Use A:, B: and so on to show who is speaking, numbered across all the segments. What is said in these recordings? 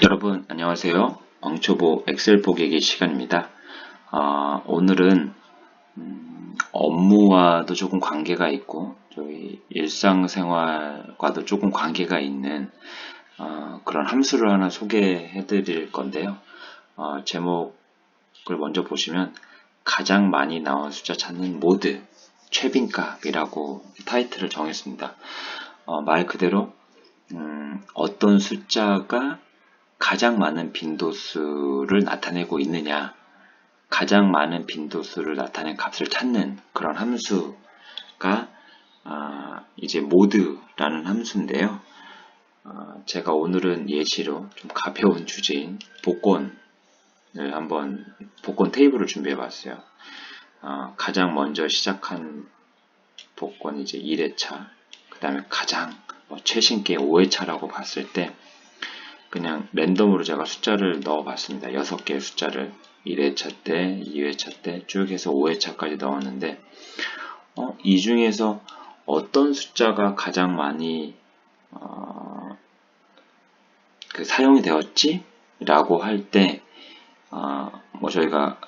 A: 여러분 안녕하세요. 왕초보 엑셀 보기기 시간입니다. 아, 오늘은 음, 업무와도 조금 관계가 있고 저희 일상생활과도 조금 관계가 있는 어, 그런 함수를 하나 소개해 드릴 건데요. 어, 제목을 먼저 보시면 가장 많이 나온 숫자 찾는 모드 최빈값이라고 타이틀을 정했습니다. 어, 말 그대로 음, 어떤 숫자가 가장 많은 빈도수를 나타내고 있느냐 가장 많은 빈도수를 나타낸 값을 찾는 그런 함수가 아, 이제 모드라는 함수인데요. 아, 제가 오늘은 예시로 좀 가벼운 주제인 복권을 한번 복권 테이블을 준비해 봤어요. 아, 가장 먼저 시작한 복권이 이제 1회차, 그 다음에 가장 뭐 최신께 5회차라고 봤을 때 그냥 랜덤으로 제가 숫자를 넣어 봤습니다. 6개의 숫자를 1회차 때, 2회차 때 쭉 해서 5회차까지 넣었는데 어, 이 중에서 어떤 숫자가 가장 많이 어, 그 사용이 되었지? 라고 할 때, 어, 뭐 저희가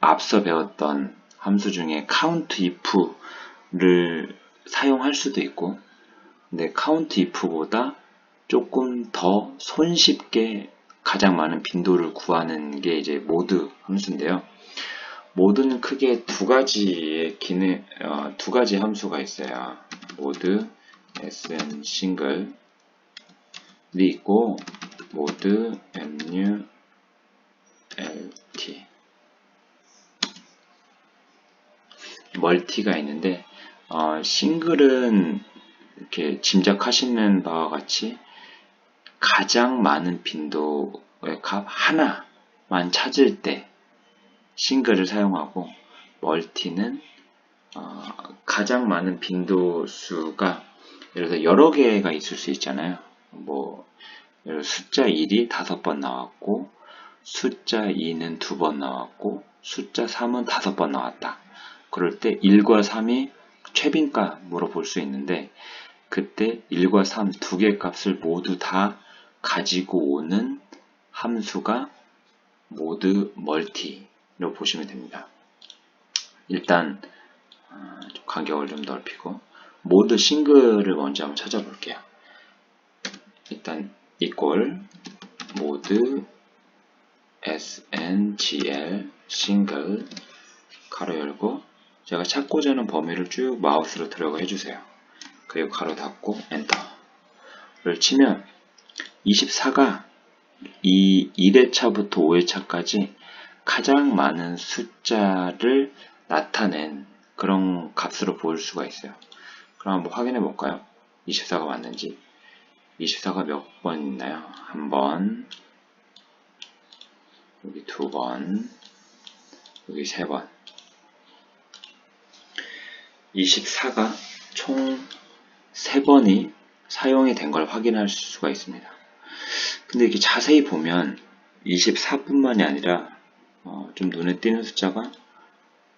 A: 앞서 배웠던 함수 중에 count if를 사용할 수도 있고, 근데 count if보다 조금 더 손쉽게 가장 많은 빈도를 구하는 게 이제 모드 함수인데요. 모드는 크게 두 가지의 기능, 어, 두 가지 함수가 있어요. 모드 sn 싱글이 있고 모드 mu lt 멀티가 있는데 어, 싱글은 이렇게 짐작하시는 바와 같이 가장 많은 빈도의 값 하나만 찾을 때 싱글을 사용하고 멀티는 어, 가장 많은 빈도 수가 예를 들어 여러 개가 있을 수 있잖아요. 뭐 숫자 1이 다섯 번 나왔고 숫자 2는 두 번 나왔고 숫자 3은 다섯 번 나왔다. 그럴 때 1과 3이 최빈값으로 볼수 있는데 그때 1과 3 두 개 값을 모두 다 가지고 오는 함수가 모드 멀티로 보시면 됩니다. 일단 어, 간격을 좀 넓히고 모드 싱글을 먼저 한번 찾아볼게요. 일단 이꼴 모드 sngl 싱글 가로 열고 제가 찾고자 하는 범위를 쭉 마우스로 들어가 해주세요. 그리고 가로 닫고 엔터를 치면 24가 이 1회차부터 5회차까지 가장 많은 숫자를 나타낸 그런 값으로 보일 수가 있어요. 그럼 한번 확인해 볼까요? 24가 맞는지. 24가 몇 번 있나요? 한 번, 여기 두 번, 여기 세 번. 24가 총 3번이 사용이 된 걸 확인할 수가 있습니다. 근데 이렇게 자세히 보면 24뿐만이 아니라 어, 좀 눈에 띄는 숫자가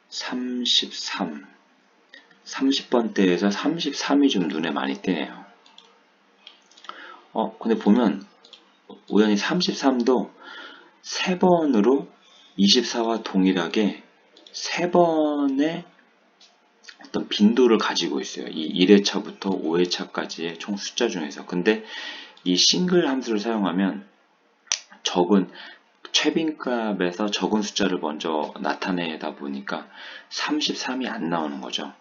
A: 33 30번대에서 33이 좀 눈에 많이 띄네요. 어, 근데 보면 우연히 33도 3번으로 24와 동일하게 3번의 어떤 빈도를 가지고 있어요. 이 1회차부터 5회차까지의 총 숫자 중에서. 근데 이 싱글 함수를 사용하면 적은 최빈값에서 적은 숫자를 먼저 나타내다 보니까 33이 안 나오는 거죠.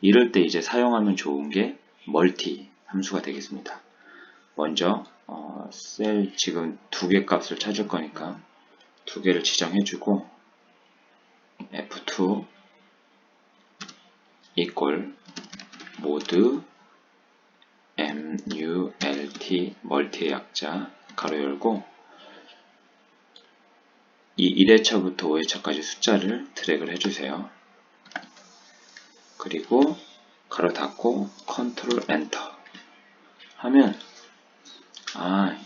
A: 이럴 때 이제 사용하면 좋은 게 멀티 함수가 되겠습니다. 먼저 어, 셀 지금 두 개 값을 찾을 거니까 두 개를 지정해주고 F2 equal 모드 MULT 멀티의 약자 가로 열고 이 1회차부터 5회차까지 숫자를 드래그를 해주세요. 그리고 가로 닫고 컨트롤 엔터 하면 아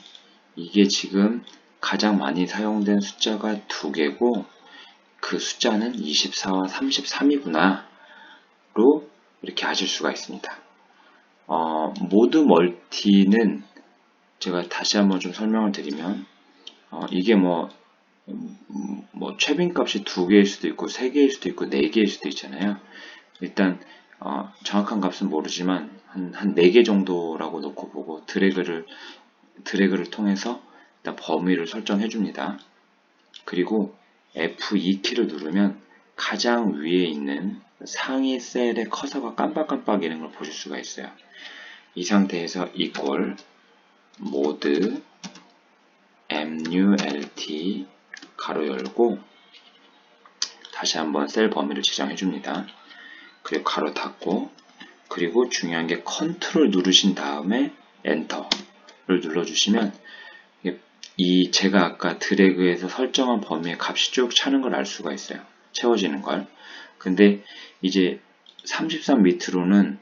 A: 이게 지금 가장 많이 사용된 숫자가 두 개고 그 숫자는 24와 33이구나 로 이렇게 하실 수가 있습니다. 어, 모드 멀티는 제가 다시 한번 좀 설명을 드리면 어, 이게 뭐, 음, 뭐 최빈 값이 두 개일 수도 있고 세 개일 수도 있고 네 개일 수도 있잖아요. 일단 어, 정확한 값은 모르지만 한한네 개 정도라고 놓고 보고 드래그를 드래그를 통해서 일단 범위를 설정해 줍니다. 그리고 F2 키를 누르면 가장 위에 있는 상위 셀의 커서가 깜빡깜빡이는 걸 보실 수가 있어요. 이 상태에서 equal mode mult 가로 열고 다시 한번 셀 범위를 지정해 줍니다. 그리고 가로 닫고 그리고 중요한 게 컨트롤 누르신 다음에 엔터를 눌러주시면 이 제가 아까 드래그해서 설정한 범위의 값이 쭉 차는 걸 알 수가 있어요. 채워지는 걸. 근데 이제 33 밑으로는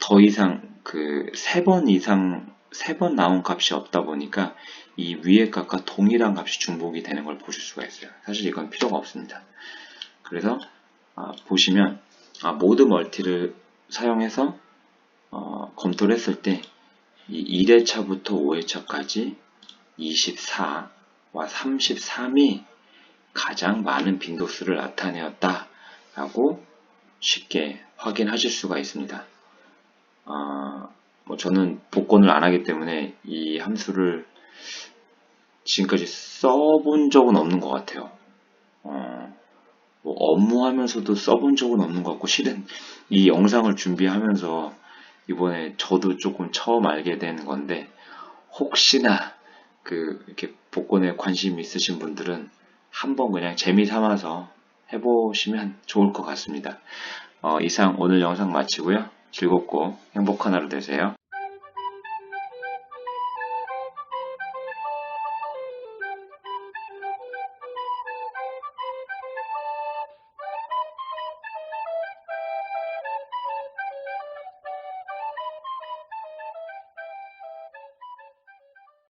A: 더 이상 그 세 번 이상 세 번 나온 값이 없다 보니까 이 위의 값과 동일한 값이 중복이 되는 걸 보실 수가 있어요. 사실 이건 필요가 없습니다. 그래서 아, 보시면 아, 모드 멀티를 사용해서 어, 검토를 했을 때 이 1회차부터 5회차까지 24와 33이 가장 많은 빈도수를 나타내었다 라고 쉽게 확인하실 수가 있습니다. 어, 뭐 저는 복권을 안 하기 때문에 이 함수를 지금까지 써본 적은 없는 것 같아요. 어, 뭐 업무하면서도 써본 적은 없는 것 같고 실은 이 영상을 준비하면서 이번에 저도 조금 처음 알게 된 건데 혹시나 그 이렇게 복권에 관심 있으신 분들은 한번 그냥 재미 삼아서 해보시면 좋을 것 같습니다. 어, 이상 오늘 영상 마치고요. 즐겁고 행복한 하루 되세요.